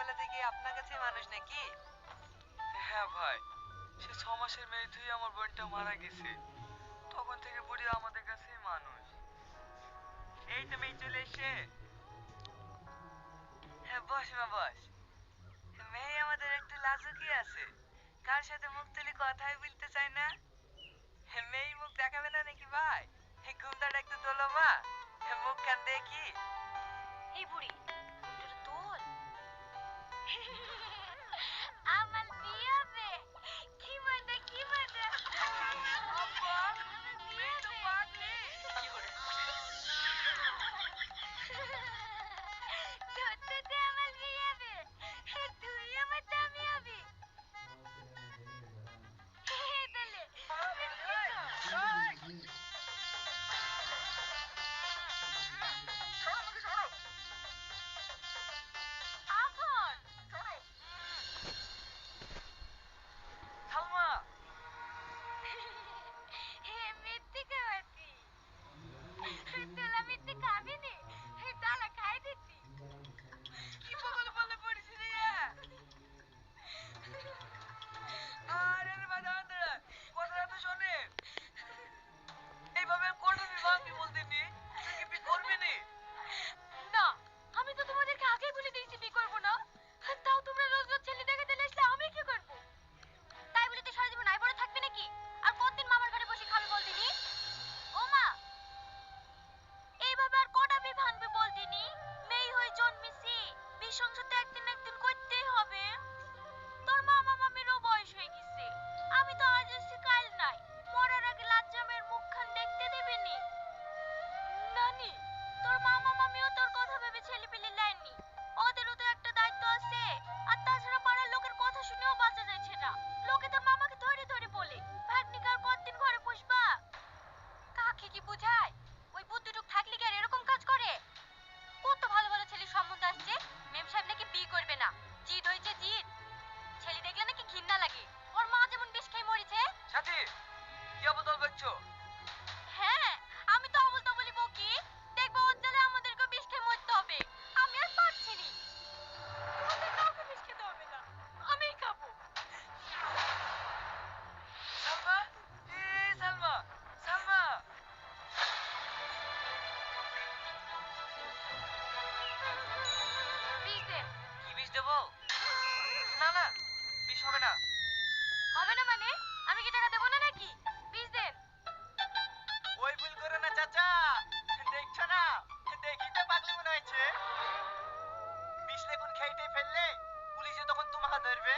ছোটবেলা থেকে আপনার কাছে মানুষ নাকি? হ্যাঁ ভাই সে ছ মাসের মেয়ে তুই আমার বোনটা মারা গেছে। তখন থেকে বুড়ি আমাদের কাছেই মানুষ। এই তো মেয়ে চলে এসে হ্যাঁ বস মা বস। মেয়ে আমাদের একটু লাজুকি আছে। কার সাথে মুখ তুলি কথাই বলতে চায় না? হ্যাঁ, মেয়ে মুখ দেখাবে না নাকি ভাই? ঘুমটাটা একটু তোলো মা। মুখ কান দেখি এই বুড়ি আমার বিয়ে হবে না না বিষ হবে না। হবে না মানে? আমি কি টাকা দেবো না নাকি? বিষ দেন ওই ভুল করে না চাচা। দেখছ না? দেখি তো পাগলি মনে হয়েছে। বিষ লেগুন খেয়েটে ফেললে পুলিশে তখন তোমাকে ধরবে।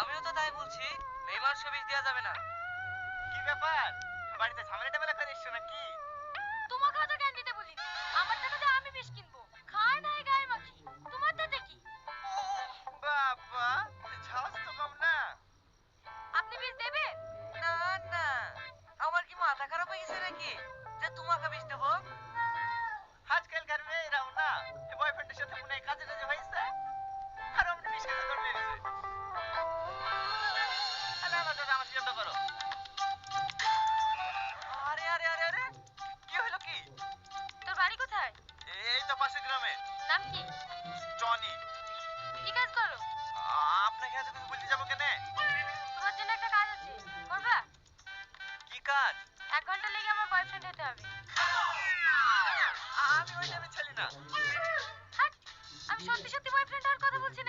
আমিও তো তাই বলছি মেয়ে মানুষ বিষ দেওয়া যাবে না। কি ব্যাপার? বাড়িতে ঝামেলা টামেলা করে এসছো নাকি? তোমাকে হয়তো জ্ঞান দিতে বলিনি। আমার টাকা দিয়ে আমি বিষ কিনবো। এই তো পাশের গ্রামে। নাম কি? টনি। কি কাজ করো? আপনাকে আজ তুমি বলতে যাব কেন? তোমার জন্য একটা কাজ আছে। করবা? কি কাজ? এক ঘণ্টা লেগে আমার বয়ফ্রেন্ড হতে হবে। আমি ওই টাইমে ছেলি না। আমি সত্যি সত্যি বয়ফ্রেন্ড হওয়ার কথা বলছি?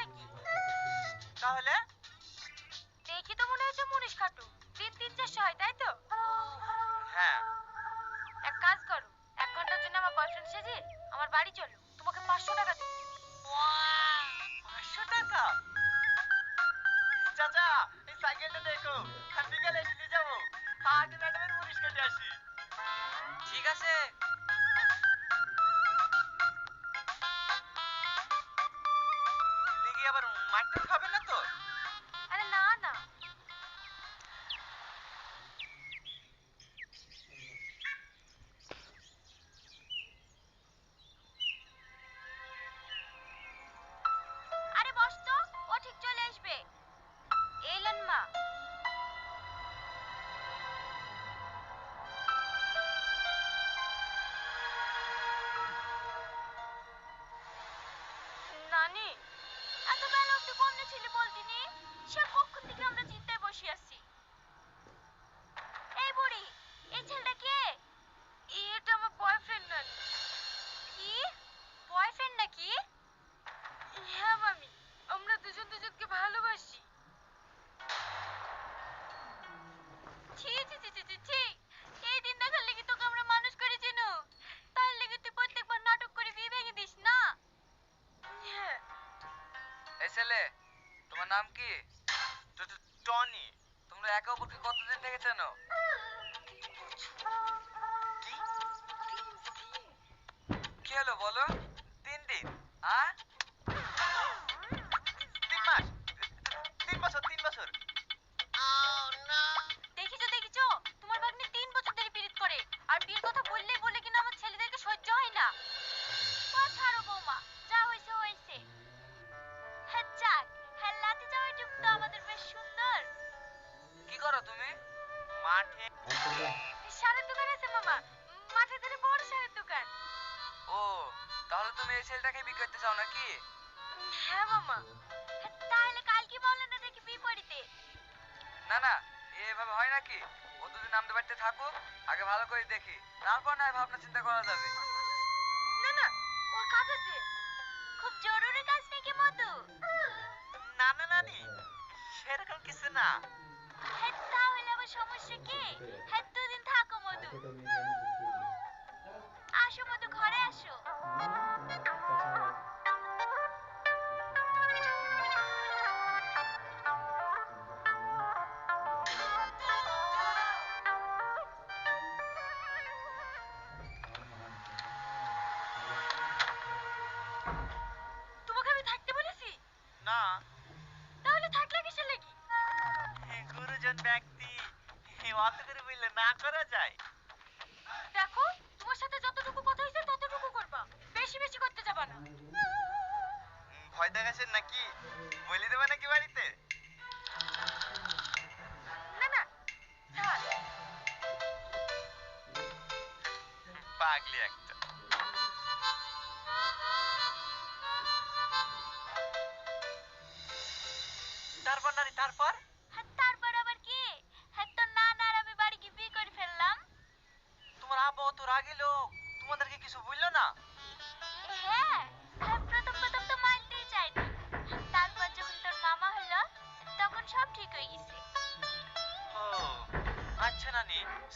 যাব। আজ ম্যাডামের আসি। ঠিক আছে। ছেলে বলতিনি সে কখন থেকে আমরা চিন্তায় বসে আছি? এই বুড়ি এই ছেলেটা কে? এটা আমার বয়ফ্রেন্ড না কি? বয়ফ্রেন্ড নাকি? হ্যাঁ মামি। তোমরা একে অপরকে কতদিন থেকে চেনো কি? কি হলো বলো? তাহলে তুমি এই ছেলেটাকে বিয়ে করতে চাও নাকি? হ্যাঁ মামা। তাহলে কাল কি বললেন না দেখি বিপরীতে। না না এভাবে হয় নাকি? ও দুদিন আমাদের বাড়িতে থাকুক আগে ভালো করে দেখি। তারপর না ভাবনা চিন্তা করা যাবে। না না ওর কাজ আছে। খুব জরুরি কাজ নাকি মধু? না না নানি সেরকম কিছু না। হ্যাঁ তাহলে আবার সমস্যা কি? হ্যাঁ দুদিন থাকো মধু। আসো মধু ঘরে আসো। না করা যায়।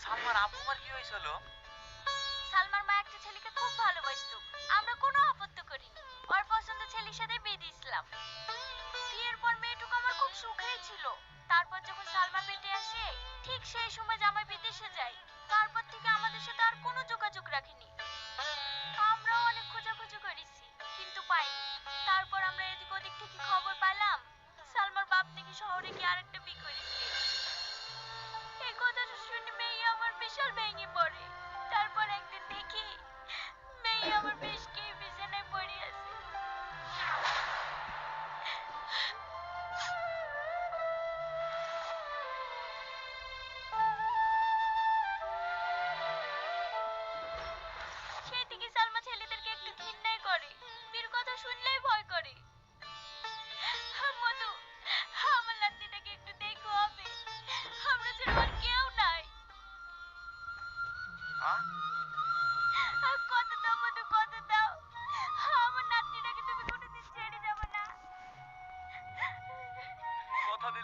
সালমার আব্বু মার কি হয়েছিল? সালমার মা একটা ছেলেকে খুব ভালোবাসতো। আমরা কোনো আপত্তি করিনি। ওর পছন্দ ছেলের সাথে বিয়ে দিয়েছিলাম। বিয়ের পর মেয়েটুকু আমার খুব সুখেই ছিল। তারপর যখন সালমা পেটে আসে, ঠিক সেই সময় জামাই বিদেশে যায়। তারপর থেকে আমাদের সাথে আর কোনো যোগাযোগ রাখেনি। আমরাও অনেক খোঁজাখুঁজি করেছি, কিন্তু পাইনি। তারপর আমরা এদিক ওদিক থেকে খবর পেলাম, সালমার বাপ নাকি শহরে গিয়ে আরেকটা বিয়ে করেছে। কথাটা শুনে মেয়ে আমার বিশাল ভেঙে পড়ে।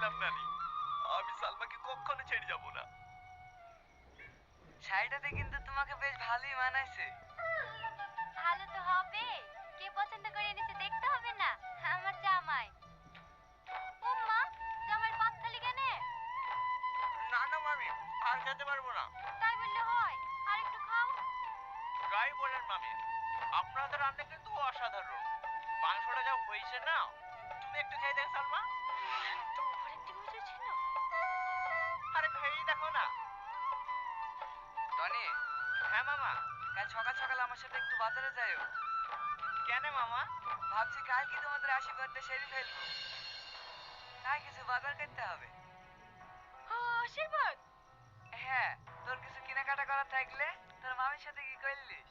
দিলাম নানি আমি সালমাকে কখনো ছেড়ে যাব না। শাড়িটাতে কিন্তু তোমাকে বেশ ভালোই মানাইছে। ভালো তো হবে। কে পছন্দ করে এনেছে দেখতে হবে না আমার জামাই। ও মা জামাই পাত খালি কেন? না না মামি আর খেতে পারব না। তাই বললে হয় আর একটু খাও। গাই বলেন মামি আপনাদের রান্না কিন্তু অসাধারণ। মাংসটা যা হয়েছে না তুমি একটু খেয়ে দেখ সালমা। আরে দেখো না। টনি হ্যাঁ মামা। কাল সকাল সকাল আমার সাথে একটু বাজারে যাইও। কেন মামা? ভাবছি কাল কি তোমাদের আশীর্বাদটা সেরে ফেলব। তাই কিছু বাজার করতে হবে। আশীর্বাদ? হ্যাঁ তোর কিছু কেনাকাটা করার থাকলে তোর মামির সাথে কি করলিস?